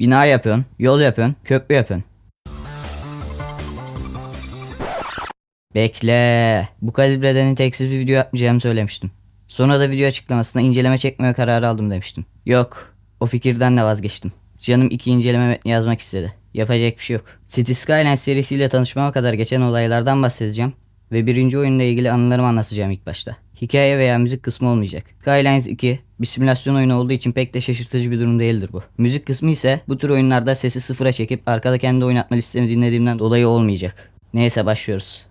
Bina yapıyorsun, yol yapıyorsun, köprü yapıyorsun. Bekle. Bu kalibreden niteliksiz bir video yapmayacağımı söylemiştim. Sonra da video açıklamasında inceleme çekmeme kararı aldım demiştim. Yok. O fikirden de vazgeçtim. Canım iki inceleme metni yazmak istedi. Yapacak bir şey yok. City Skylines serisiyle tanışmama kadar geçen olaylardan bahsedeceğim. Ve birinci oyunla ilgili anılarımı anlatacağım ilk başta. Hikaye veya müzik kısmı olmayacak. Skylines 2 bir simülasyon oyunu olduğu için pek de şaşırtıcı bir durum değildir bu. Müzik kısmı ise bu tür oyunlarda sesi sıfıra çekip arkada kendi oynatma listemi dinlediğimden dolayı olmayacak. Neyse başlıyoruz.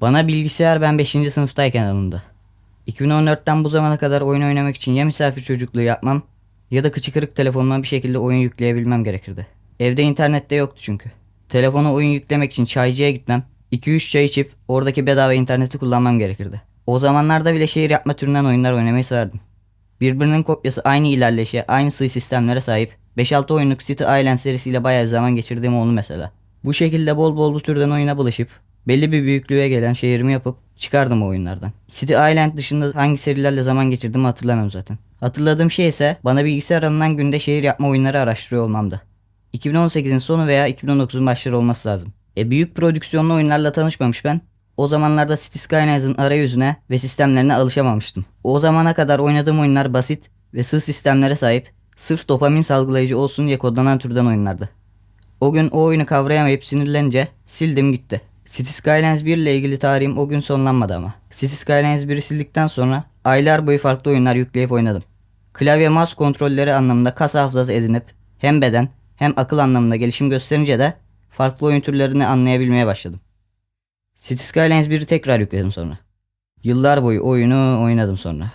Bana bilgisayar ben 5. sınıftayken alındı. 2014'ten bu zamana kadar oyun oynamak için ya misafir çocukluğu yapmam ya da kıçı kırık telefonuma bir şekilde oyun yükleyebilmem gerekirdi. Evde internette yoktu çünkü. Telefona oyun yüklemek için çaycıya gitmem, 2-3 çay içip oradaki bedava interneti kullanmam gerekirdi. O zamanlarda bile şehir yapma türünden oyunlar oynamayı severdim. Birbirinin kopyası aynı ilerleyişe, aynı sığ sistemlere sahip 5-6 oyunluk City Island serisiyle bayağı zaman geçirdiğim oldu mesela. Bu şekilde bol bol bu türden oyuna bulaşıp belli bir büyüklüğe gelen şehrimi yapıp çıkardım o oyunlardan. City Island dışında hangi serilerle zaman geçirdiğimi hatırlamıyorum zaten. Hatırladığım şey ise bana bilgisayar alınan günde şehir yapma oyunları araştırıyor olmamdı. 2018'in sonu veya 2019'un başları olması lazım. E büyük prodüksiyonlu oyunlarla tanışmamış ben. O zamanlarda City Skylines'ın arayüzüne ve sistemlerine alışamamıştım. O zamana kadar oynadığım oyunlar basit ve sığ sistemlere sahip, sırf dopamin salgılayıcı olsun diye kodlanan türden oyunlardı. O gün o oyunu kavrayamayıp sinirlenince sildim gitti. City Skylines 1 ile ilgili tarihim o gün sonlanmadı ama. City Skylines 1'i sildikten sonra aylar boyu farklı oyunlar yükleyip oynadım. Klavye mouse kontrolleri anlamında kas hafızası edinip hem beden hem akıl anlamında gelişim gösterince de farklı oyun türlerini anlayabilmeye başladım. City Skylines 1'i tekrar yükledim sonra. Yıllar boyu oyunu oynadım sonra.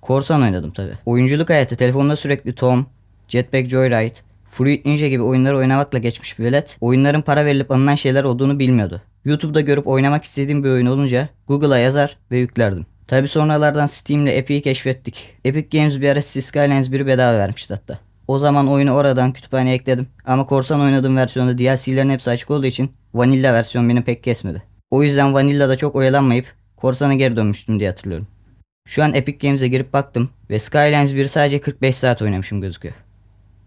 Korsan oynadım tabi. Oyunculuk hayatı telefonda sürekli Tom, Jetpack Joyride, Fruit Ninja gibi oyunları oynamakla geçmiş bir velet, oyunların para verilip alınan şeyler olduğunu bilmiyordu. YouTube'da görüp oynamak istediğim bir oyun olunca Google'a yazar ve yüklerdim. Tabi sonralardan Steam ile Epic'i keşfettik. Epic Games bir ara City Skylines 1'i bedava vermişti hatta. O zaman oyunu oradan kütüphaneye ekledim. Ama korsan oynadığım versiyonda DLC'lerin hepsi açık olduğu için Vanilla versiyon beni pek kesmedi. O yüzden Vanilla'da çok oyalanmayıp korsana geri dönmüştüm diye hatırlıyorum. Şu an Epic Games'e girip baktım ve Skylines 1'i sadece 45 saat oynamışım gözüküyor.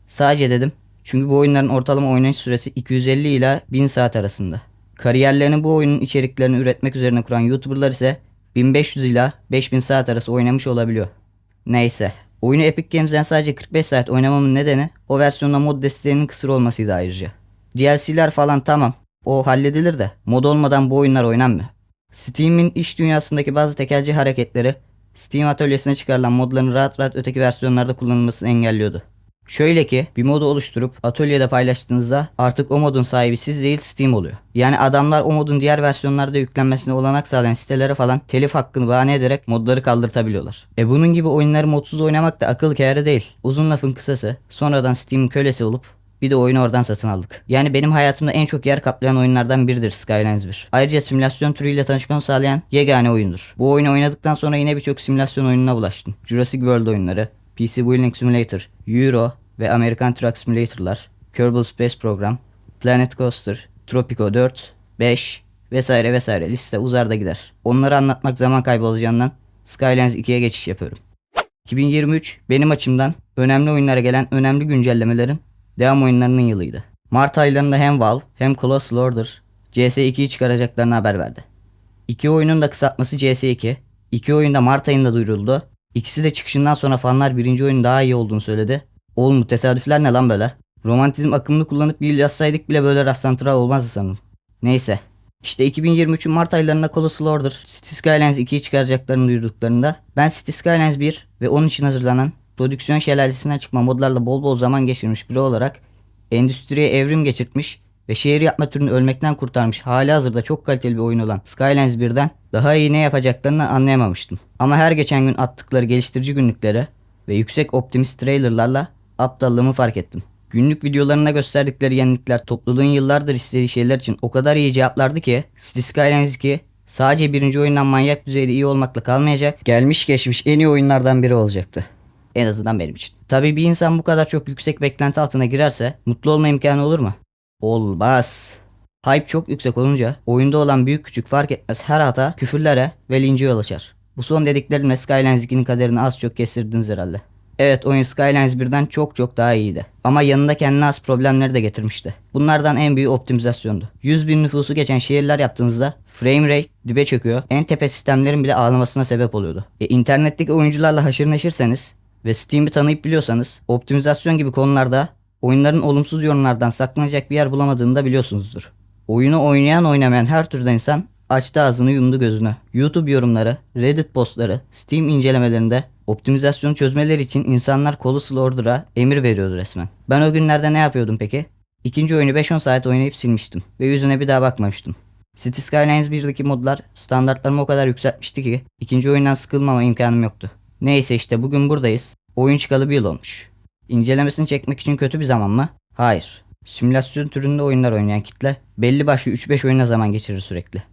Sadece dedim çünkü bu oyunların ortalama oynanış süresi 250 ila 1000 saat arasında. Kariyerlerini bu oyunun içeriklerini üretmek üzerine kuran YouTuber'lar ise 1500 ila 5000 saat arası oynamış olabiliyor. Neyse. Oyunu Epic Games'den sadece 45 saat oynamamın nedeni o versiyonda mod desteğinin kısır olmasıydı ayrıca. DLC'ler falan tamam. O halledilir de mod olmadan bu oyunlar oynanmıyor. Steam'in iş dünyasındaki bazı tekelci hareketleri Steam atölyesine çıkarılan modların rahat rahat öteki versiyonlarda kullanılmasını engelliyordu. Şöyle ki bir modu oluşturup atölyede paylaştığınızda artık o modun sahibi siz değil Steam oluyor. Yani adamlar o modun diğer versiyonlarda yüklenmesine olanak sağlayan sitelere falan telif hakkını bahane ederek modları kaldırtabiliyorlar. E bunun gibi oyunları modsuz oynamak da akıl kârı değil. Uzun lafın kısası sonradan Steam'in kölesi olup bir de oyunu oradan satın aldık. Yani benim hayatımda en çok yer kaplayan oyunlardan biridir Skylines 1. Ayrıca simülasyon türüyle tanışmamı sağlayan yegane oyundur. Bu oyunu oynadıktan sonra yine birçok simülasyon oyununa bulaştım. Jurassic World oyunları, PC Building Simulator, Euro ve American Truck Simulator'lar, Kerbal Space Program, Planet Coaster, Tropico 4, 5 vesaire vesaire liste uzar da gider. Onları anlatmak zaman kaybı olacağından Skylines 2'ye geçiş yapıyorum. 2023 benim açımdan önemli oyunlara gelen önemli güncellemelerin devam oyunlarının yılıydı. Mart aylarında hem Valve hem Colossal Order CS2'yi çıkaracaklarını haber verdi. İki oyunun da kısaltması CS2. İki oyun da Mart ayında duyuruldu. İkisi de çıkışından sonra fanlar birinci oyunun daha iyi olduğunu söyledi. Oğlum bu tesadüfler ne lan böyle? Romantizm akımını kullanıp bir yazsaydık bile böyle rastlantılar olmazdı sanırım. Neyse. İşte 2023'ün Mart aylarında Colossal Order City Skylines 2'yi çıkaracaklarını duyurduklarında ben City Skylines 1 ve onun için hazırlanan prodüksiyon şelalesinden çıkma modlarla bol bol zaman geçirmiş biri olarak endüstriye evrim geçirtmiş ve şehir yapma türünü ölmekten kurtarmış hali hazırda çok kaliteli bir oyun olan Skylines 1'den daha iyi ne yapacaklarını anlayamamıştım. Ama her geçen gün attıkları geliştirici günlüklere ve yüksek optimist trailerlarla aptallığımı fark ettim. Günlük videolarına gösterdikleri yenilikler topluluğun yıllardır istediği şeyler için o kadar iyi cevaplardı ki City Skylines 2 sadece birinci oyundan manyak düzeyde iyi olmakla kalmayacak, gelmiş geçmiş en iyi oyunlardan biri olacaktı. En azından benim için. Tabii bir insan bu kadar çok yüksek beklenti altına girerse mutlu olma imkanı olur mu? Olmaz. Hype çok yüksek olunca oyunda olan büyük küçük fark etmez her hata küfürlere ve lince yol açar. Bu son dediklerimle Skylines 2'nin kaderini az çok kestirdiniz herhalde. Evet oyun Skylines 1'den çok çok daha iyiydi. Ama yanında kendine az problemleri de getirmişti. Bunlardan en büyüğü optimizasyondu. 100 bin nüfusu geçen şehirler yaptığınızda frame rate dibe çöküyor. En tepe sistemlerin bile ağlamasına sebep oluyordu. E, internetteki oyuncularla haşır neşirseniz ve Steam'i tanıyıp biliyorsanız optimizasyon gibi konularda oyunların olumsuz yorumlardan saklanacak bir yer bulamadığını da biliyorsunuzdur. Oyunu oynayan oynamayan her türden insan açtı ağzını yumdu gözünü. YouTube yorumları, Reddit postları, Steam incelemelerinde optimizasyonu çözmeleri için insanlar Colossal Order'a emir veriyordu resmen. Ben o günlerde ne yapıyordum peki? İkinci oyunu 5-10 saat oynayıp silmiştim ve yüzüne bir daha bakmamıştım. City Skylines 1'deki modlar standartlarımı o kadar yükseltmişti ki ikinci oyundan sıkılmama imkanım yoktu. Neyse işte bugün buradayız. Oyun çıkalı bir yıl olmuş. İncelemesini çekmek için kötü bir zaman mı? Hayır. Simülasyon türünde oyunlar oynayan kitle belli başlı 3-5 oyuna zaman geçirir sürekli.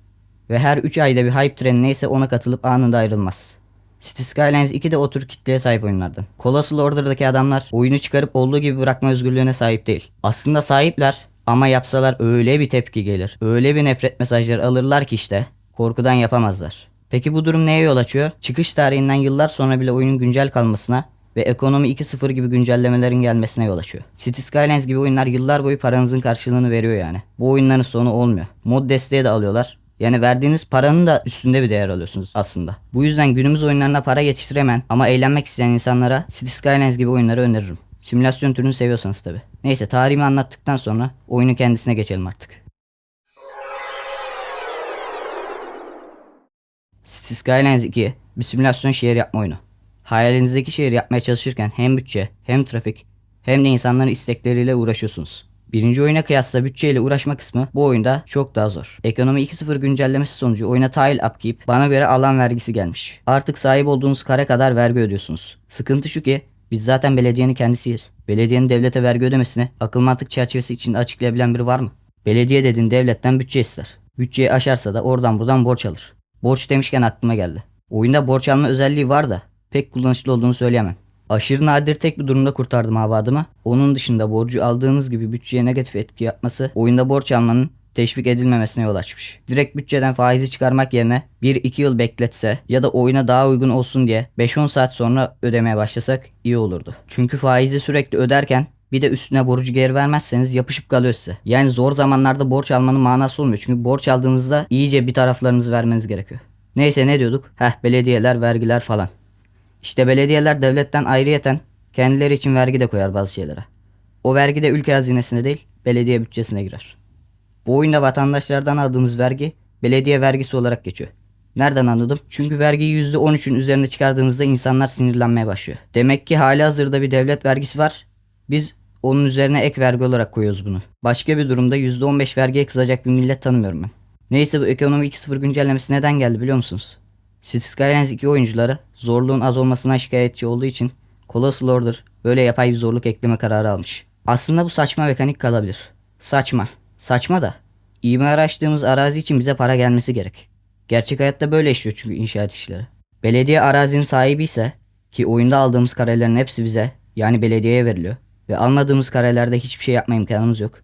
Ve her 3 ayda bir hype treni neyse ona katılıp anında ayrılmaz. City Skylines 2 de o tür kitleye sahip oyunlardan. Colossal Order'daki adamlar oyunu çıkarıp olduğu gibi bırakma özgürlüğüne sahip değil. Aslında sahipler ama yapsalar öyle bir tepki gelir. Öyle bir nefret mesajları alırlar ki işte korkudan yapamazlar. Peki bu durum neye yol açıyor? Çıkış tarihinden yıllar sonra bile oyunun güncel kalmasına ve ekonomi 2.0 gibi güncellemelerin gelmesine yol açıyor. City Skylines gibi oyunlar yıllar boyu paranızın karşılığını veriyor yani. Bu oyunların sonu olmuyor. Mod desteği de alıyorlar. Yani verdiğiniz paranın da üstünde bir değer alıyorsunuz aslında. Bu yüzden günümüz oyunlarına para yetiştiremeyen ama eğlenmek isteyen insanlara City Skylines gibi oyunları öneririm. Simülasyon türünü seviyorsanız tabi. Neyse tarihimi anlattıktan sonra oyunun kendisine geçelim artık. City Skylines 2 bir simülasyon şehir yapma oyunu. Hayalinizdeki şehir yapmaya çalışırken hem bütçe hem trafik hem de insanların istekleriyle uğraşıyorsunuz. Birinci oyuna kıyasla bütçeyle uğraşma kısmı bu oyunda çok daha zor. Ekonomi 2.0 güncellemesi sonucu oyuna tile upkeep bana göre alan vergisi gelmiş. Artık sahip olduğunuz kare kadar vergi ödüyorsunuz. Sıkıntı şu ki biz zaten belediyenin kendisiyiz. Belediyenin devlete vergi ödemesini akıl mantık çerçevesi içinde açıklayabilen biri var mı? Belediye dediğin devletten bütçe ister. Bütçeyi aşarsa da oradan buradan borç alır. Borç demişken aklıma geldi. Oyunda borç alma özelliği var da pek kullanışlı olduğunu söyleyemem. Aşırı nadir tek bir durumda kurtardım abadımı. Onun dışında borcu aldığınız gibi bütçeye negatif etki yapması oyunda borç almanın teşvik edilmemesine yol açmış. Direkt bütçeden faizi çıkarmak yerine 1-2 yıl bekletse ya da oyuna daha uygun olsun diye 5-10 saat sonra ödemeye başlasak iyi olurdu. Çünkü faizi sürekli öderken bir de üstüne borcu geri vermezseniz yapışıp kalıyor size. Yani zor zamanlarda borç almanın manası olmuyor. Çünkü borç aldığınızda iyice bir taraflarınızı vermeniz gerekiyor. Neyse ne diyorduk? Heh belediyeler, vergiler falan. İşte belediyeler devletten ayrıyeten kendileri için vergi de koyar bazı şeylere. O vergi de ülke hazinesine değil, belediye bütçesine girer. Bu oyunda vatandaşlardan aldığımız vergi belediye vergisi olarak geçiyor. Nereden anladım? Çünkü vergiyi %13'ün üzerine çıkardığınızda insanlar sinirlenmeye başlıyor. Demek ki hali hazırda bir devlet vergisi var. Biz onun üzerine ek vergi olarak koyuyoruz bunu. Başka bir durumda %15 vergiye kızacak bir millet tanımıyorum ben. Neyse bu ekonomi 2.0 güncellemesi neden geldi biliyor musunuz? Skylines 2 oyuncuları zorluğun az olmasına şikayetçi olduğu için Colossal Order böyle yapay bir zorluk ekleme kararı almış. Aslında bu saçma mekanik kalabilir. Saçma. Saçma da. İmar açtığımız arazi için bize para gelmesi gerek. Gerçek hayatta böyle işliyor çünkü inşaat işleri. Belediye arazinin sahibi ise ki oyunda aldığımız karelerin hepsi bize yani belediyeye veriliyor ve almadığımız karelerde hiçbir şey yapma imkanımız yok.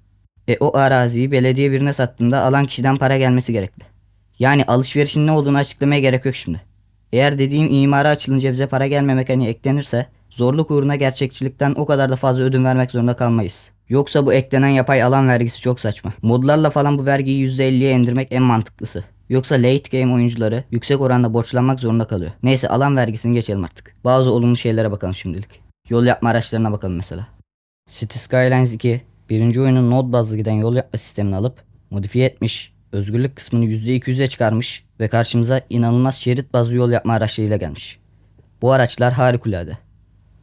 E o araziyi belediye birine sattığında alan kişiden para gelmesi gerekli. Yani alışverişin ne olduğunu açıklamaya gerek yok şimdi. Eğer dediğim imara açılınca bize para gelme mekaniği eklenirse zorluk uğruna gerçekçilikten o kadar da fazla ödün vermek zorunda kalmayız. Yoksa bu eklenen yapay alan vergisi çok saçma. Modlarla falan bu vergiyi %50'ye indirmek en mantıklısı. Yoksa late game oyuncuları yüksek oranda borçlanmak zorunda kalıyor. Neyse alan vergisini geçelim artık. Bazı olumlu şeylere bakalım şimdilik. Yol yapma araçlarına bakalım mesela. City Skylines 2 birinci oyunun node bazlı giden yol yapma sistemini alıp modifiye etmiş, özgürlük kısmını %200'e çıkarmış ve karşımıza inanılmaz şerit bazlı yol yapma araçlarıyla gelmiş. Bu araçlar harikulade.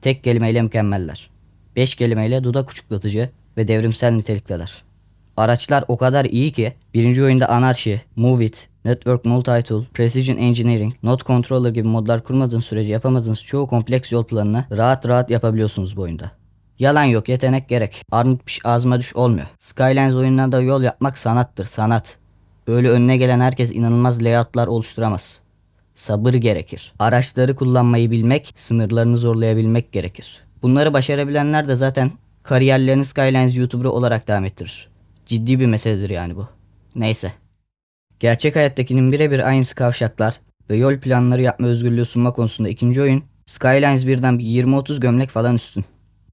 Tek kelimeyle mükemmeller. Beş kelimeyle dudak uçuklatıcı ve devrimsel nitelikteler. Araçlar o kadar iyi ki birinci oyunda Anarchy, Move It, Network Multi-Tool, Precision Engineering, Node Controller gibi modlar kurmadığınız sürece yapamadığınız çoğu kompleks yol planını rahat rahat yapabiliyorsunuz bu oyunda. Yalan yok yetenek gerek. Armut piş ağzıma düş olmuyor. Skylines oyunlarında yol yapmak sanattır sanat. Öyle önüne gelen herkes inanılmaz layoutlar oluşturamaz. Sabır gerekir. Araçları kullanmayı bilmek, sınırlarını zorlayabilmek gerekir. Bunları başarabilenler de zaten kariyerlerini Skylines YouTuber olarak devam ettirir. Ciddi bir meseledir yani bu. Neyse. Gerçek hayattakinin birebir aynısı kavşaklar ve yol planları yapma özgürlüğü sunma konusunda ikinci oyun Skylines birden bir 20-30 gömlek falan üstün.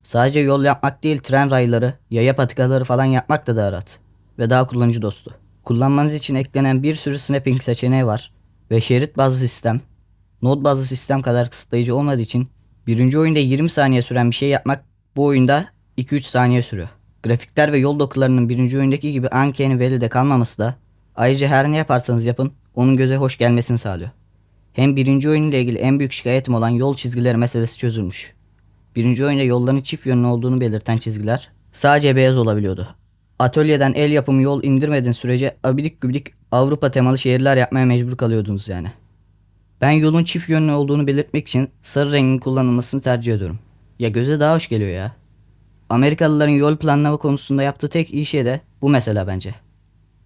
Sadece yol yapmak değil tren rayları, yaya patikaları falan yapmak da daha rahat. Ve daha kullanıcı dostu. Kullanmanız için eklenen bir sürü snapping seçeneği var. Ve şerit bazlı sistem, node bazlı sistem kadar kısıtlayıcı olmadığı için birinci oyunda 20 saniye süren bir şey yapmak bu oyunda 2-3 saniye sürüyor. Grafikler ve yol dokularının birinci oyundaki gibi Uncanny Valley'de kalmaması da ayrıca her ne yaparsanız yapın onun göze hoş gelmesini sağlıyor. Hem birinci oyunla ilgili en büyük şikayetim olan yol çizgileri meselesi çözülmüş. Birinci oyunda yolların çift yönlü olduğunu belirten çizgiler sadece beyaz olabiliyordu. Atölyeden el yapımı yol indirmediğin sürece abidik gübidik Avrupa temalı şehirler yapmaya mecbur kalıyordunuz yani. Ben yolun çift yönlü olduğunu belirtmek için sarı rengin kullanılmasını tercih ediyorum. Ya göze daha hoş geliyor ya. Amerikalıların yol planlama konusunda yaptığı tek iyi şey de bu mesela bence.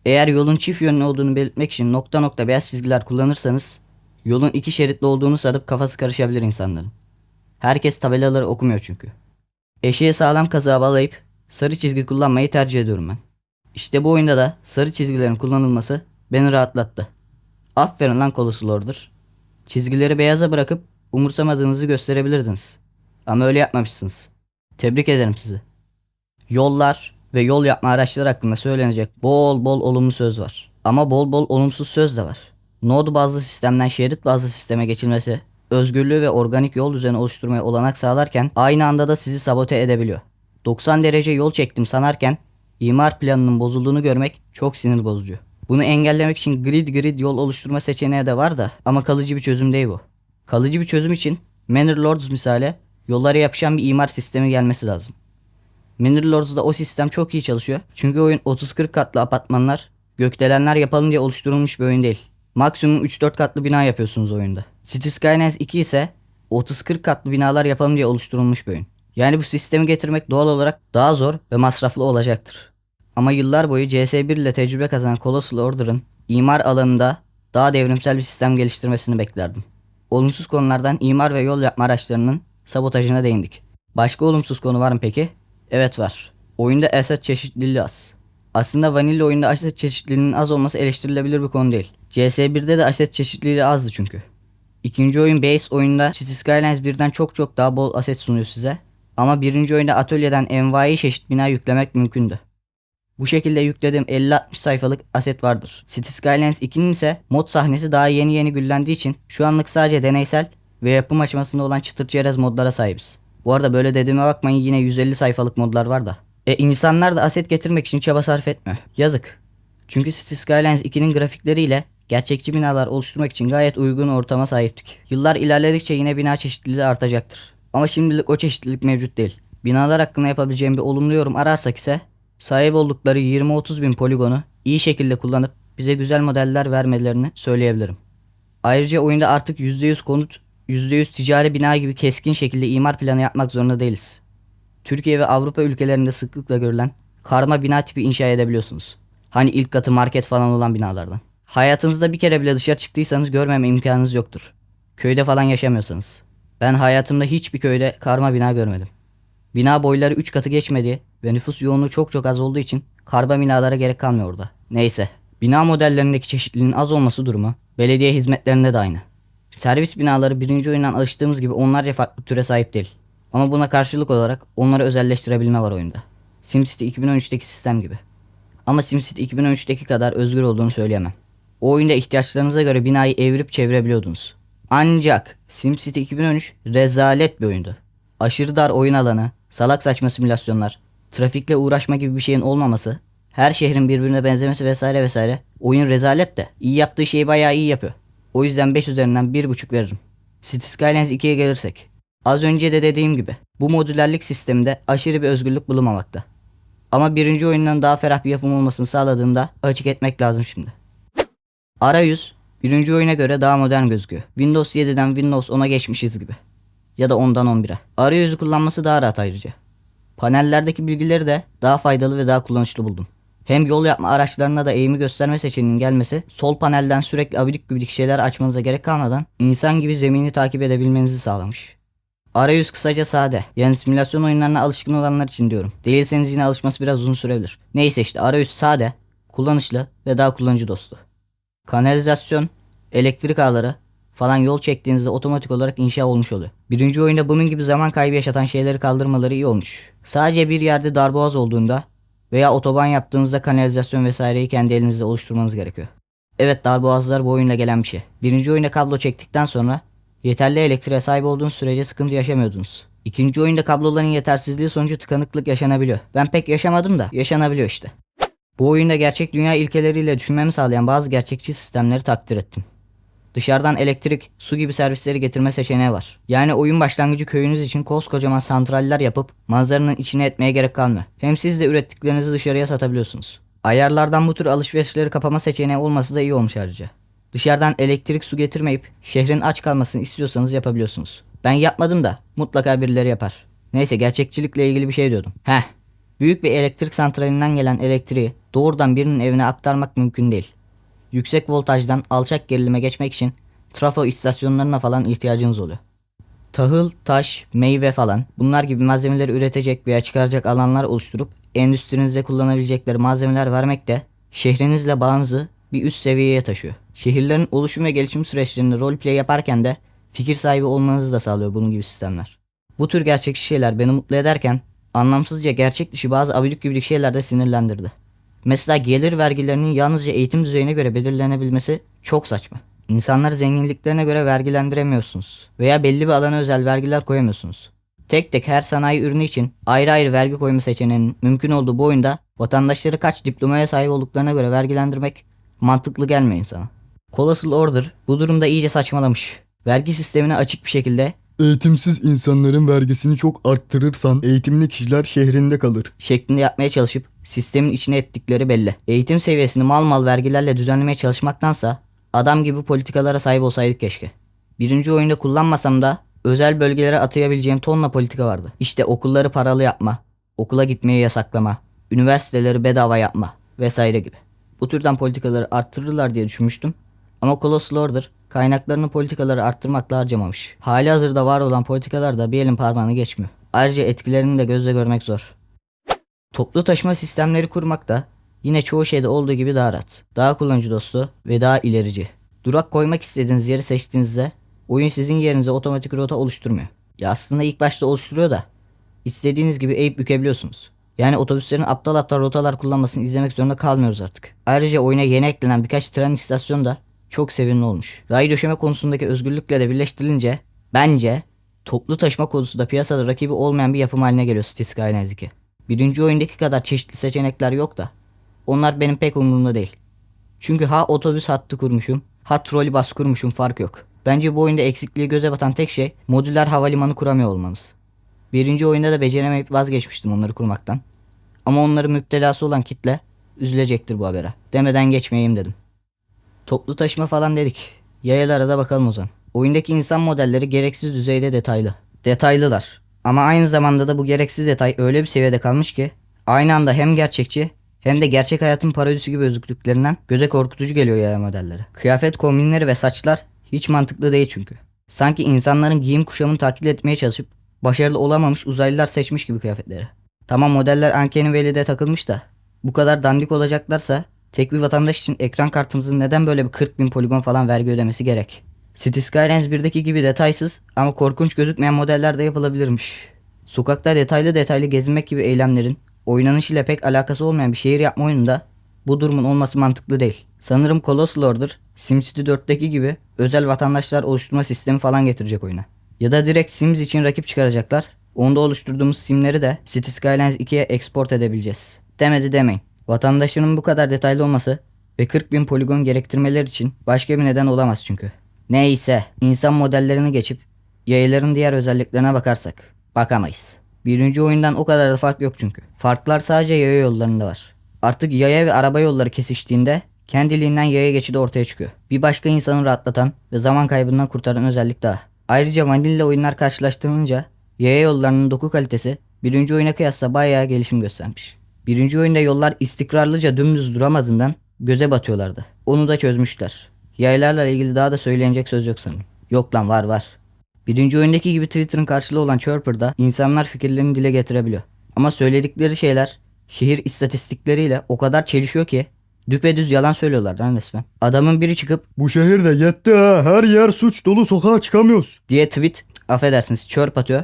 Eğer yolun çift yönlü olduğunu belirtmek için nokta nokta beyaz çizgiler kullanırsanız yolun iki şeritli olduğunu sanıp kafası karışabilir insanların. Herkes tabelaları okumuyor çünkü. Eşeğe sağlam kazığa bağlayıp sarı çizgi kullanmayı tercih ediyorum ben. İşte bu oyunda da sarı çizgilerin kullanılması beni rahatlattı. Aferin lan Colossal Order. Çizgileri beyaza bırakıp umursamadığınızı gösterebilirdiniz. Ama öyle yapmamışsınız. Tebrik ederim sizi. Yollar ve yol yapma araçları hakkında söylenecek bol bol olumlu söz var. Ama bol bol olumsuz söz de var. Node bazlı sistemden şerit bazlı sisteme geçilmesi özgürlüğü ve organik yol düzeni oluşturmaya olanak sağlarken aynı anda da sizi sabote edebiliyor. 90 derece yol çektim sanarken imar planının bozulduğunu görmek çok sinir bozucu. Bunu engellemek için grid grid yol oluşturma seçeneği de var da ama kalıcı bir çözüm değil bu. Kalıcı bir çözüm için Manor Lords misali yollara yapışan bir imar sistemi gelmesi lazım. Manor Lords'da o sistem çok iyi çalışıyor. Çünkü oyun 30-40 katlı apartmanlar, gökdelenler yapalım diye oluşturulmuş bir oyun değil. Maksimum 3-4 katlı bina yapıyorsunuz oyunda. City Skylines 2 ise 30-40 katlı binalar yapalım diye oluşturulmuş bir oyun. Yani bu sistemi getirmek doğal olarak daha zor ve masraflı olacaktır. Ama yıllar boyu CS1 ile tecrübe kazanan Colossal Order'ın imar alanında daha devrimsel bir sistem geliştirmesini beklerdim. Olumsuz konulardan imar ve yol yapma araçlarının sabotajına değindik. Başka olumsuz konu var mı peki? Evet var. Oyunda asset çeşitliliği az. Aslında vanilya oyunda asset çeşitliliğinin az olması eleştirilebilir bir konu değil. CS1'de de asset çeşitliliği azdı çünkü. İkinci oyun base oyunda City Skylines birden çok çok daha bol aset sunuyor size. Ama birinci oyunda atölyeden envai çeşit bina yüklemek mümkündü. Bu şekilde yüklediğim 50-60 sayfalık aset vardır. City Skylines 2'nin ise mod sahnesi daha yeni yeni güllendiği için şu anlık sadece deneysel ve yapım aşamasında olan çıtır çerez modlara sahibiz. Bu arada böyle dediğime bakmayın yine 150 sayfalık modlar var da. E insanlar da aset getirmek için çaba sarf etmiyor. Yazık. Çünkü City Skylines 2'nin grafikleriyle gerçekçi binalar oluşturmak için gayet uygun ortama sahiptik. Yıllar ilerledikçe yine bina çeşitliliği artacaktır. Ama şimdilik o çeşitlilik mevcut değil. Binalar hakkında yapabileceğim bir olumlu yorum ararsak ise sahip oldukları 20-30 bin poligonu iyi şekilde kullanıp bize güzel modeller vermelerini söyleyebilirim. Ayrıca oyunda artık %100 konut, %100 ticari bina gibi keskin şekilde imar planı yapmak zorunda değiliz. Türkiye ve Avrupa ülkelerinde sıklıkla görülen karma bina tipi inşa edebiliyorsunuz. Hani ilk katı market falan olan binalardan. Hayatınızda bir kere bile dışarı çıktıysanız görmeme imkanınız yoktur. Köyde falan yaşamıyorsanız. Ben hayatımda hiçbir köyde karma bina görmedim. Bina boyları 3 katı geçmedi ve nüfus yoğunluğu çok çok az olduğu için karma binalara gerek kalmıyor orada. Neyse. Bina modellerindeki çeşitliliğin az olması durumu belediye hizmetlerinde de aynı. Servis binaları birinci oyundan alıştığımız gibi onlarca farklı türe sahip değil. Ama buna karşılık olarak onları özelleştirebilme var oyunda. SimCity 2013'teki sistem gibi. Ama SimCity 2013'teki kadar özgür olduğunu söyleyemem. O oyunda ihtiyaçlarınıza göre binayı evirip çevirebiliyordunuz. Ancak SimCity 2013 rezalet bir oyundu. Aşırı dar oyun alanı, salak saçma simülasyonlar, trafikle uğraşma gibi bir şeyin olmaması, her şehrin birbirine benzemesi vesaire vesaire. Oyun rezalet de iyi yaptığı şeyi bayağı iyi yapıyor. O yüzden 5 üzerinden 1.5 veririm. City Skylines 2'ye gelirsek. Az önce de dediğim gibi bu modülerlik sisteminde aşırı bir özgürlük bulunmamakta. Ama birinci oyundan daha ferah bir yapım olmasını sağladığında açık etmek lazım şimdi. Arayüz birinci oyuna göre daha modern gözüküyor. Windows 7'den Windows 10'a geçmişiz gibi. Ya da 10'dan 11'e. Arayüzü kullanması daha rahat ayrıca. Panellerdeki bilgileri de daha faydalı ve daha kullanışlı buldum. Hem yol yapma araçlarına da eğimi gösterme seçeneğinin gelmesi sol panelden sürekli abidik gübidik şeyler açmanıza gerek kalmadan insan gibi zemini takip edebilmenizi sağlamış. Arayüz kısaca sade. Yani simülasyon oyunlarına alışkın olanlar için diyorum. Değilseniz yine alışması biraz uzun sürebilir. Neyse işte arayüz sade, kullanışlı ve daha kullanıcı dostu. Kanalizasyon, elektrik ağları, falan yol çektiğinizde otomatik olarak inşa olmuş oluyor. Birinci oyunda bunun gibi zaman kaybı yaşatan şeyleri kaldırmaları iyi olmuş. Sadece bir yerde darboğaz olduğunda veya otoban yaptığınızda kanalizasyon vesaireyi kendi elinizde oluşturmanız gerekiyor. Evet darboğazlar bu oyunla gelen bir şey. Birinci oyunda kablo çektikten sonra yeterli elektriğe sahip olduğunuz sürece sıkıntı yaşamıyordunuz. İkinci oyunda kabloların yetersizliği sonucu tıkanıklık yaşanabiliyor. Ben pek yaşamadım da yaşanabiliyor işte. Bu oyunda gerçek dünya ilkeleriyle düşünmemi sağlayan bazı gerçekçi sistemleri takdir ettim. Dışarıdan elektrik, su gibi servisleri getirme seçeneği var. Yani oyun başlangıcı köyünüz için koskocaman santraller yapıp manzaranın içine etmeye gerek kalmıyor. Hem siz de ürettiklerinizi dışarıya satabiliyorsunuz. Ayarlardan bu tür alışverişleri kapama seçeneği olması da iyi olmuş ayrıca. Dışarıdan elektrik su getirmeyip şehrin aç kalmasını istiyorsanız yapabiliyorsunuz. Ben yapmadım da mutlaka birileri yapar. Neyse gerçekçilikle ilgili bir şey diyordum. Heh. Büyük bir elektrik santralinden gelen elektriği doğrudan birinin evine aktarmak mümkün değil. Yüksek voltajdan alçak gerilime geçmek için trafo istasyonlarına falan ihtiyacınız oluyor. Tahıl, taş, meyve falan bunlar gibi malzemeleri üretecek veya çıkaracak alanlar oluşturup endüstrinizde kullanabilecekleri malzemeler vermek de şehrinizle bağınızı bir üst seviyeye taşıyor. Şehirlerin oluşum ve gelişim süreçlerini roleplay yaparken de fikir sahibi olmanızı da sağlıyor bunun gibi sistemler. Bu tür gerçekçi şeyler beni mutlu ederken anlamsızca gerçek dışı bazı abidik gübidik şeyler de sinirlendirdi. Mesela gelir vergilerinin yalnızca eğitim düzeyine göre belirlenebilmesi çok saçma. İnsanları zenginliklerine göre vergilendiremiyorsunuz veya belli bir alana özel vergiler koyamıyorsunuz. Tek tek her sanayi ürünü için ayrı ayrı vergi koyma seçeneğinin mümkün olduğu bu oyunda vatandaşları kaç diplomaya sahip olduklarına göre vergilendirmek mantıklı gelmiyor insana. Colossal Order bu durumda iyice saçmalamış. Vergi sistemine açık bir şekilde Eğitimsiz insanların vergisini çok arttırırsan eğitimli kişiler şehrinde kalır. şeklinde yapmaya çalışıp sistemin içine ettikleri belli. Eğitim seviyesini mal mal vergilerle düzenlemeye çalışmaktansa adam gibi politikalara sahip olsaydık keşke. Birinci oyunda kullanmasam da özel bölgelere atayabileceğim tonla politika vardı. İşte okulları paralı yapma, okula gitmeyi yasaklama, üniversiteleri bedava yapma vesaire gibi. Bu türden politikaları arttırırlar diye düşünmüştüm. Ama Colossal Order kaynaklarını politikaları arttırmakla harcamamış. Hali hazırda var olan politikalar da bir elin parmağını geçmiyor. Ayrıca etkilerini de gözle görmek zor. Toplu taşıma sistemleri kurmak da yine çoğu şeyde olduğu gibi daha rahat. Daha kullanıcı dostu ve daha ilerici. Durak koymak istediğiniz yeri seçtiğinizde oyun sizin yerinize otomatik rota oluşturmuyor. Ya aslında ilk başta oluşturuyor da istediğiniz gibi eğip bükebiliyorsunuz. Yani otobüslerin aptal aptal rotalar kullanmasını izlemek zorunda kalmıyoruz artık. Ayrıca oyuna yeni eklenen birkaç tren istasyonu da çok sevimli olmuş. Ray döşeme konusundaki özgürlükle de birleştirilince bence toplu taşıma konusunda piyasada rakibi olmayan bir yapım haline geliyor City Skylines 2. Birinci oyundaki kadar çeşitli seçenekler yok da onlar benim pek umurumda değil. Çünkü ha otobüs hattı kurmuşum, ha trolleybus kurmuşum fark yok. Bence bu oyunda eksikliği göze batan tek şey modüler havalimanı kuramıyor olmamız. Birinci oyunda da beceremeyip vazgeçmiştim onları kurmaktan. Ama onların müptelası olan kitle üzülecektir bu habere. Demeden geçmeyeyim dedim. Toplu taşıma falan dedik. Yayalara da bakalım o zaman. Oyundaki insan modelleri gereksiz düzeyde detaylı. Detaylılar. Ama aynı zamanda da bu gereksiz detay öyle bir seviyede kalmış ki aynı anda hem gerçekçi hem de gerçek hayatın parodisi gibi gözüktüklerinden göze korkutucu geliyor yaya modelleri. Kıyafet kombinleri ve saçlar hiç mantıklı değil çünkü. Sanki insanların giyim kuşamını taklit etmeye çalışıp başarılı olamamış uzaylılar seçmiş gibi kıyafetleri. Tamam modeller Uncanny Valley'de takılmış da bu kadar dandik olacaklarsa tek bir vatandaş için ekran kartımızın neden böyle bir 40 bin poligon falan vergi ödemesi gerek? City Skylines 1'deki gibi detaysız ama korkunç gözükmeyen modeller de yapılabilirmiş. Sokakta detaylı detaylı gezinmek gibi eylemlerin oynanış ile pek alakası olmayan bir şehir yapma oyununda bu durumun olması mantıklı değil. Sanırım Colossal Order SimCity 4'teki gibi özel vatandaşlar oluşturma sistemi falan getirecek oyuna. Ya da direkt Sims için rakip çıkaracaklar. Onda oluşturduğumuz simleri de City Skylines 2'ye export edebileceğiz. Demedi demeyin. Vatandaşının bu kadar detaylı olması ve 40 bin poligon gerektirmeleri için başka bir neden olamaz çünkü. Neyse insan modellerini geçip yayların diğer özelliklerine bakarsak bakamayız. Birinci oyundan o kadar da fark yok çünkü. Farklar sadece yaya yollarında var. Artık yaya ve araba yolları kesiştiğinde kendiliğinden yaya geçidi ortaya çıkıyor. Bir başka insanı rahatlatan ve zaman kaybından kurtaran özellik daha. Ayrıca vanilla oyunlar karşılaştırılınca yaya yollarının doku kalitesi birinci oyuna kıyasla bayağı gelişim göstermiş. Birinci oyunda yollar istikrarlıca dümdüz duramadığından göze batıyorlardı. Onu da çözmüşler. Yaylarla ilgili daha da söylenecek söz yok sanırım. Yok lan var var. Birinci oyundaki gibi Twitter'ın karşılığı olan Chirper'da insanlar fikirlerini dile getirebiliyor. Ama söyledikleri şeyler şehir istatistikleriyle o kadar çelişiyor ki Düpedüz yalan söylüyorlar lan resmen. Adamın biri çıkıp Bu şehirde yetti ha. Her yer suç dolu sokağa çıkamıyoruz. diye tweet affedersiniz çörp atıyor.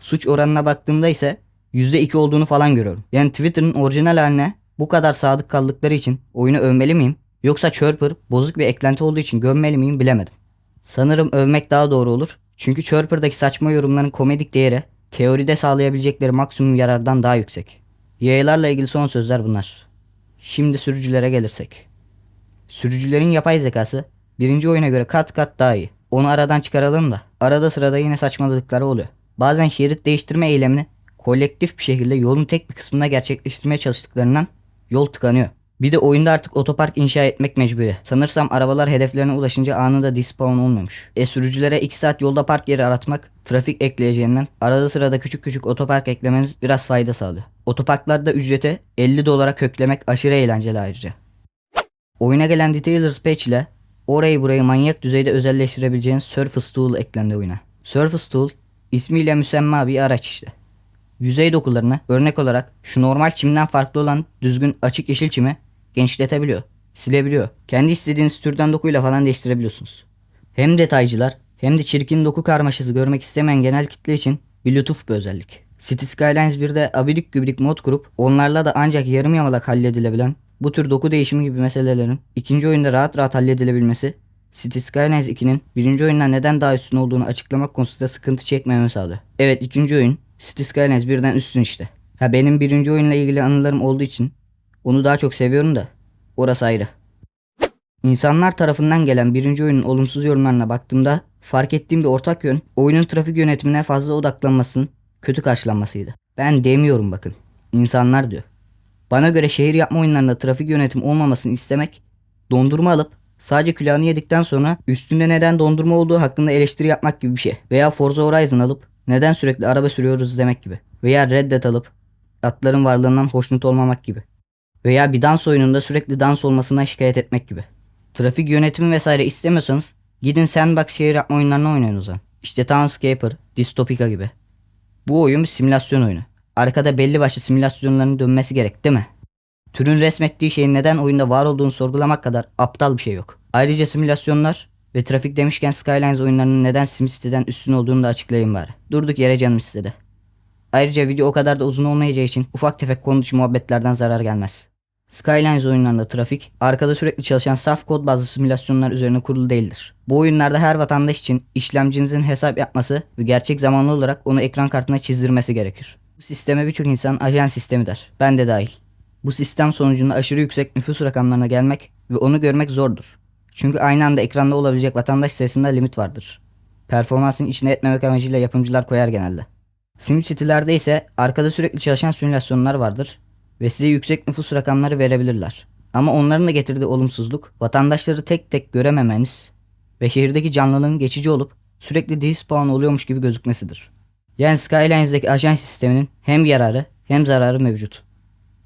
Suç oranına baktığımda ise %2 olduğunu falan görüyorum. Yani Twitter'ın orijinal haline bu kadar sadık kaldıkları için oyunu övmeli miyim? Yoksa Chirper bozuk bir eklenti olduğu için gömmeli miyim bilemedim. Sanırım övmek daha doğru olur. Çünkü Chirper'daki saçma yorumların komedik değeri teoride sağlayabilecekleri maksimum yarardan daha yüksek. Yayılarla ilgili son sözler bunlar. Şimdi sürücülere gelirsek. Sürücülerin yapay zekası birinci oyuna göre kat kat daha iyi. Onu aradan çıkaralım da arada sırada yine saçmaladıkları oluyor. Bazen şerit değiştirme eylemini kolektif bir şekilde yolun tek bir kısmına gerçekleştirmeye çalıştıklarından yol tıkanıyor. Bir de oyunda artık otopark inşa etmek mecburi. Sanırsam arabalar hedeflerine ulaşınca anında despawn olmuyormuş. E sürücülere 2 saat yolda park yeri aratmak trafik ekleyeceğinden arada sırada küçük küçük otopark eklemeniz biraz fayda sağlıyor. Otoparklarda ücreti 50 dolara köklemek aşırı eğlenceli ayrıca. Oyuna gelen Detailers Patch ile orayı burayı manyak düzeyde özelleştirebileceğiniz Surface Tool eklendi oyuna. Surface Tool ismiyle müsemma bir araç işte. Yüzey dokularını örnek olarak şu normal çimden farklı olan düzgün açık yeşil çimi genişletebiliyor, silebiliyor. Kendi istediğiniz türden dokuyla falan değiştirebiliyorsunuz. Hem detaycılar hem de çirkin doku karmaşası görmek istemeyen genel kitle için bir lütuf bir özellik. City Skylines 1'de abidik gübidik mod kurup onlarla da ancak yarım yamalak halledilebilen bu tür doku değişimi gibi meselelerin ikinci oyunda rahat rahat halledilebilmesi City Skylines 2'nin birinci oyundan neden daha üstün olduğunu açıklamak konusunda sıkıntı çekmememi sağlıyor. Evet ikinci oyun City Skylines 1'den üstün işte. Ha benim birinci oyunla ilgili anılarım olduğu için onu daha çok seviyorum da orası ayrı. İnsanlar tarafından gelen birinci oyunun olumsuz yorumlarına baktığımda fark ettiğim bir ortak yön oyunun trafik yönetimine fazla odaklanmasının kötü karşılanmasıydı. Ben demiyorum bakın. İnsanlar diyor. Bana göre şehir yapma oyunlarında trafik yönetimi olmamasını istemek, dondurma alıp sadece külahını yedikten sonra üstünde neden dondurma olduğu hakkında eleştiri yapmak gibi bir şey. Veya Forza Horizon alıp neden sürekli araba sürüyoruz demek gibi. Veya Red Dead alıp atların varlığından hoşnut olmamak gibi. Veya bir dans oyununda sürekli dans olmasından şikayet etmek gibi. Trafik yönetimi vesaire istemiyorsanız gidin sandbox şehir yapma oyunlarını oynayın o zaman. İşte Townscaper, Dystopia gibi. Bu oyun bir simülasyon oyunu. Arkada belli başlı simülasyonların dönmesi gerek değil mi? Türün resmettiği şeyin neden oyunda var olduğunu sorgulamak kadar aptal bir şey yok. Ayrıca simülasyonlar ve trafik demişken Skylines oyunlarının neden SimCity'den üstün olduğunu da açıklayayım bari. Durduk yere canım istedi. Ayrıca video o kadar da uzun olmayacağı için ufak tefek konu dışı muhabbetlerden zarar gelmez. Skylines oyunlarında trafik, arkada sürekli çalışan saf kod bazlı simülasyonlar üzerine kurulu değildir. Bu oyunlarda her vatandaş için işlemcinizin hesap yapması ve gerçek zamanlı olarak onu ekran kartına çizdirmesi gerekir. Bu sisteme birçok insan ajan sistemi der. Ben de dahil. Bu sistem sonucunda aşırı yüksek nüfus rakamlarına gelmek ve onu görmek zordur. Çünkü aynı anda ekranda olabilecek vatandaş sayısında limit vardır. Performansın içine etmemek amacıyla yapımcılar koyar genelde. SimCity'lerde ise arkada sürekli çalışan simülasyonlar vardır ve size yüksek nüfus rakamları verebilirler. Ama onların da getirdiği olumsuzluk vatandaşları tek tek görememeniz ve şehirdeki canlılığın geçici olup sürekli despawn oluyormuş gibi gözükmesidir. Yani Skylines'daki ajan sisteminin hem yararı hem zararı mevcut.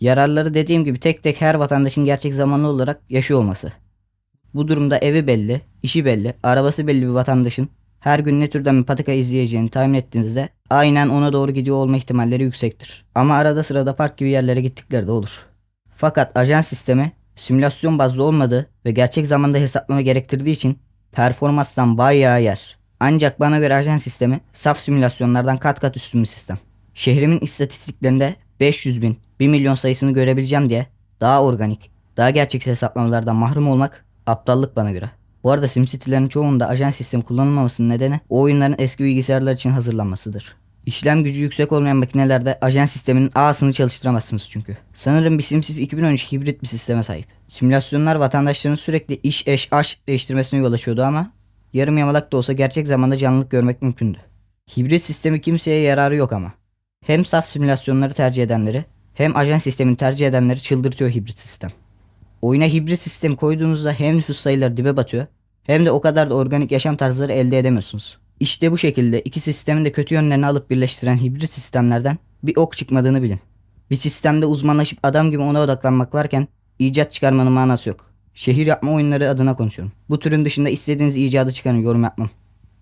Yararları dediğim gibi tek tek her vatandaşın gerçek zamanlı olarak yaşıyor olması. Bu durumda evi belli, işi belli, arabası belli bir vatandaşın her gün ne türden bir patika izleyeceğini tahmin ettiğinizde aynen ona doğru gidiyor olma ihtimalleri yüksektir. Ama arada sırada park gibi yerlere gittikleri de olur. Fakat ajan sistemi simülasyon bazlı olmadığı ve gerçek zamanda hesaplama gerektirdiği için performanstan bayağı yer. Ancak bana göre ajan sistemi saf simülasyonlardan kat kat üstün bir sistem. Şehrimin istatistiklerinde 500 bin, 1 milyon sayısını görebileceğim diye daha organik, daha gerçekçi hesaplamalardan mahrum olmak aptallık bana göre. Bu arada SimCity'lerin çoğunda ajan sistemi kullanılmamasının nedeni o oyunların eski bilgisayarlar için hazırlanmasıdır. İşlem gücü yüksek olmayan makinelerde ajan sisteminin A'sını çalıştıramazsınız çünkü. Sanırım bir SimCity 2013 hibrit bir sisteme sahip. Simülasyonlar vatandaşların sürekli iş eş aş değiştirmesine yol açıyordu ama yarım yamalak da olsa gerçek zamanda canlılık görmek mümkündü. Hibrit sistemi kimseye yararı yok ama. Hem saf simülasyonları tercih edenleri hem ajan sistemini tercih edenleri çıldırtıyor hibrit sistem. Oyuna hibrit sistem koyduğunuzda hem nüfus sayıları dibe batıyor hem de o kadar da organik yaşam tarzları elde edemiyorsunuz. İşte bu şekilde iki sistemin de kötü yönlerini alıp birleştiren hibrit sistemlerden bir ok çıkmadığını bilin. Bir sistemde uzmanlaşıp adam gibi ona odaklanmak varken icat çıkarmanın manası yok. Şehir yapma oyunları adına konuşuyorum. Bu türün dışında istediğiniz icadı çıkarın yorum yapmam.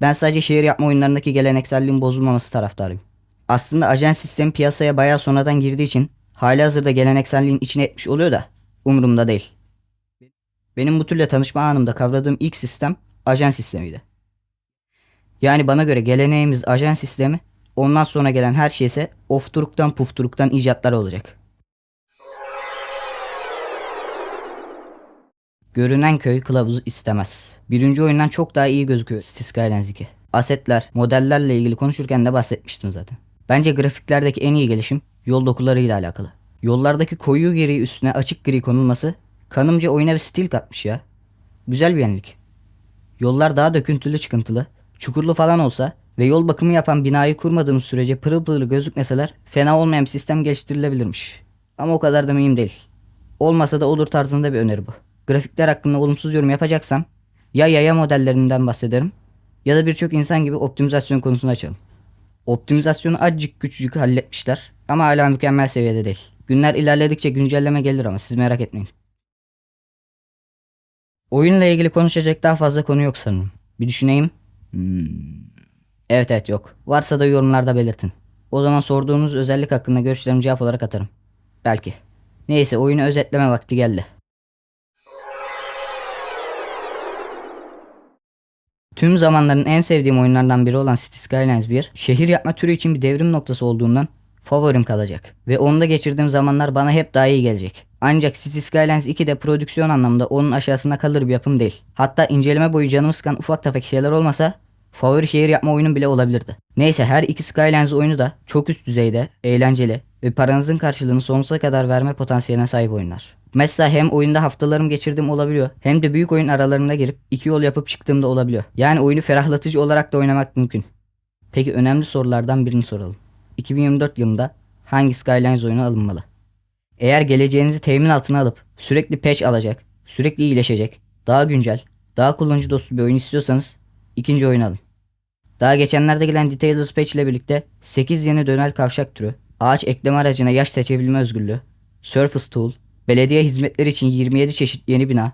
Ben sadece şehir yapma oyunlarındaki gelenekselliğin bozulmaması taraftarıyım. Aslında ajan sistemi piyasaya bayağı sonradan girdiği için hali hazırda gelenekselliğin içine etmiş oluyor da umurumda değil. Benim bu türle tanışma anımda kavradığım ilk sistem ajan sistemiydi. Yani bana göre geleneğimiz ajan sistemi, ondan sonra gelen her şey ise ofturuktan pufturuktan icatlar olacak. Görünen köy kılavuzu istemez. Birinci oyundan çok daha iyi gözüküyor City Skylines 2. Asetler, modellerle ilgili konuşurken de bahsetmiştim zaten. Bence grafiklerdeki en iyi gelişim yol dokularıyla alakalı. Yollardaki koyu gri üstüne açık gri konulması kanımca oyuna bir stil katmış ya. Güzel bir yenilik. Yollar daha döküntülü çıkıntılı, çukurlu falan olsa ve yol bakımı yapan binayı kurmadığımız sürece pırıl pırıl gözükmeseler fena olmayan bir sistem geliştirilebilirmiş. Ama o kadar da mühim değil. Olmasa da olur tarzında bir öneri bu. Grafikler hakkında olumsuz yorum yapacaksam ya yaya modellerinden bahsederim ya da birçok insan gibi optimizasyon konusunu açalım. Optimizasyonu azıcık küçücük halletmişler ama hala mükemmel seviyede değil. Günler ilerledikçe güncelleme gelir ama siz merak etmeyin. Oyunla ilgili konuşacak daha fazla konu yok sanırım. Bir düşüneyim. Hmm. Evet evet yok. Varsa da yorumlarda belirtin. O zaman sorduğunuz özellik hakkında görüşlerimi cevap olarak atarım. Belki. Neyse oyunu özetleme vakti geldi. Tüm zamanların en sevdiğim oyunlardan biri olan City Skylines 1, şehir yapma türü için bir devrim noktası olduğundan favorim kalacak. Ve onda geçirdiğim zamanlar bana hep daha iyi gelecek. Ancak City Skylines 2 de prodüksiyon anlamında onun aşağısına kalır bir yapım değil. Hatta inceleme boyu canımı sıkan ufak tefek şeyler olmasa favori şehir yapma oyunum bile olabilirdi. Neyse her iki Skylines oyunu da çok üst düzeyde, eğlenceli ve paranızın karşılığını sonsuza kadar verme potansiyeline sahip oyunlar. Mesela hem oyunda haftalarım geçirdiğim olabiliyor hem de büyük oyun aralarına girip iki yol yapıp çıktığımda olabiliyor. Yani oyunu ferahlatıcı olarak da oynamak mümkün. Peki önemli sorulardan birini soralım. 2024 yılında hangi Skylines oyunu alınmalı? Eğer geleceğinizi temin altına alıp sürekli patch alacak, sürekli iyileşecek, daha güncel, daha kullanıcı dostu bir oyun istiyorsanız ikinci oyunu alın. Daha geçenlerde gelen Detailers patch ile birlikte 8 yeni dönel kavşak türü, ağaç ekleme aracına yaş seçebilme özgürlüğü, Surface Tool, belediye hizmetleri için 27 çeşit yeni bina,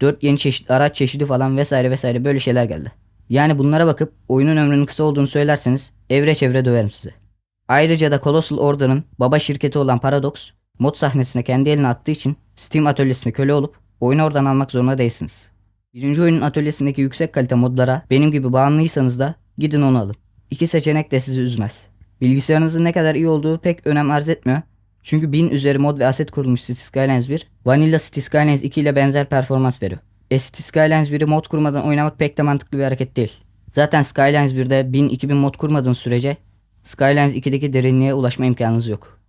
4 yeni çeşit araç çeşidi falan vesaire vesaire böyle şeyler geldi. Yani bunlara bakıp oyunun ömrünün kısa olduğunu söylerseniz evre çevre döverim sizi. Ayrıca da Colossal Order'ın baba şirketi olan Paradox, mod sahnesine kendi eline attığı için Steam atölyesine köle olup oyunu oradan almak zorunda değilsiniz. Birinci oyunun atölyesindeki yüksek kalite modlara benim gibi bağımlıysanız da gidin onu alın. İki seçenek de sizi üzmez. Bilgisayarınızın ne kadar iyi olduğu pek önem arz etmiyor. Çünkü 1000 üzeri mod ve aset kurulmuş City Skylines 1, Vanilla City Skylines 2 ile benzer performans veriyor. E City Skylines 1'i mod kurmadan oynamak pek de mantıklı bir hareket değil. Zaten Skylines 1'de 1000-2000 mod kurmadığın sürece Skylines 2'deki derinliğe ulaşma imkanınız yok.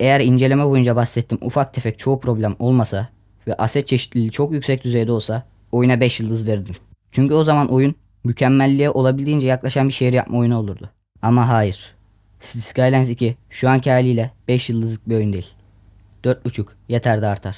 Eğer inceleme boyunca bahsettiğim ufak tefek çoğu problem olmasa ve aset çeşitliliği çok yüksek düzeyde olsa oyuna 5 yıldız verirdim. Çünkü o zaman oyun mükemmelliğe olabildiğince yaklaşan bir şehir yapma oyunu olurdu. Ama hayır. Skylines 2 şu anki haliyle 5 yıldızlık bir oyun değil. 4.5 yeter de artar.